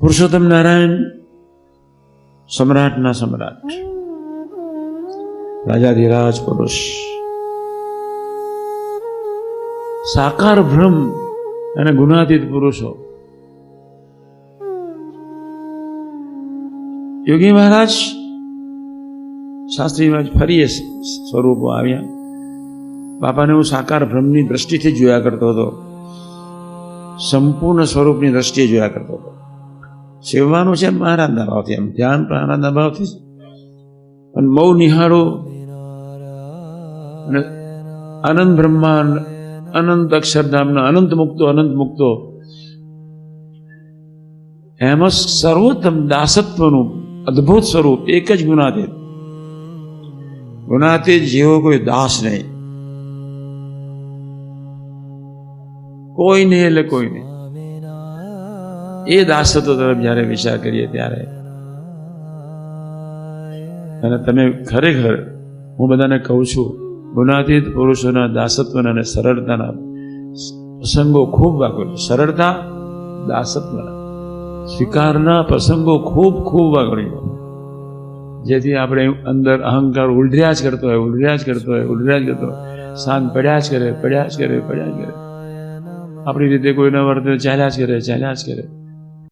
પુરુષોત્તમ નારાયણ સમ્રાટના સમ્રાટ. રાજાધિરાજ પુરુષ. સાકાર ભ્રમ અને ગુણાતીત પુરુષો. યોગી મહારાજ શાસ્ત્રી મહારાજ ફરી સ્વરૂપો આવ્યા. બાપાને હું સાકાર ભ્રમની દ્રષ્ટિથી જોયા કરતો હતો. સંપૂર્ણ સ્વરૂપની દ્રષ્ટિએ જોયા કરતો હતો. સેવવાનું છે એમ આરાધના ભાવથી, એમ ધ્યાન પણ આરાધના ભાવથી અને બહુ નિહાળો અને અનંત બ્રહ્માંડ, અનંત અક્ષરધામના, અનંત મુક્તો અનંત મુક્તો. એમાં સર્વોત્તમ દાસત્વનું અદ્ભુત સ્વરૂપ, એક જ ગુનાતે. ગુનાતે જેવો કોઈ દાસ નહીં. કોઈ નહીં એટલે કોઈ નહીં એ દાસત્વ તરફ જ્યારે વિચાર કરીએ ત્યારે. અને તમે ખરેખર, હું બધાને કહું છું ગુનાતીત પુરુષોના દાસત્વના અને સરળતાના પ્રસંગો ખૂબ વાગોળ સરળતા, દાસત્વના. સ્વીકારના પ્રસંગો ખૂબ ખૂબ વાગોળી જેથી આપણે અંદર અહંકાર ઉલઢ્યા જ કરતો હોય, ઉલઢ્યા જ કરતો હોય, ઉલઢ્યા જ કરતો શાંત પડ્યા જ કરે, પડ્યા જ કરે, પડ્યા જ કરે. આપણી રીતે કોઈના વર્તે, ચાલ્યા જ કરે, ચાલ્યા જ કરે.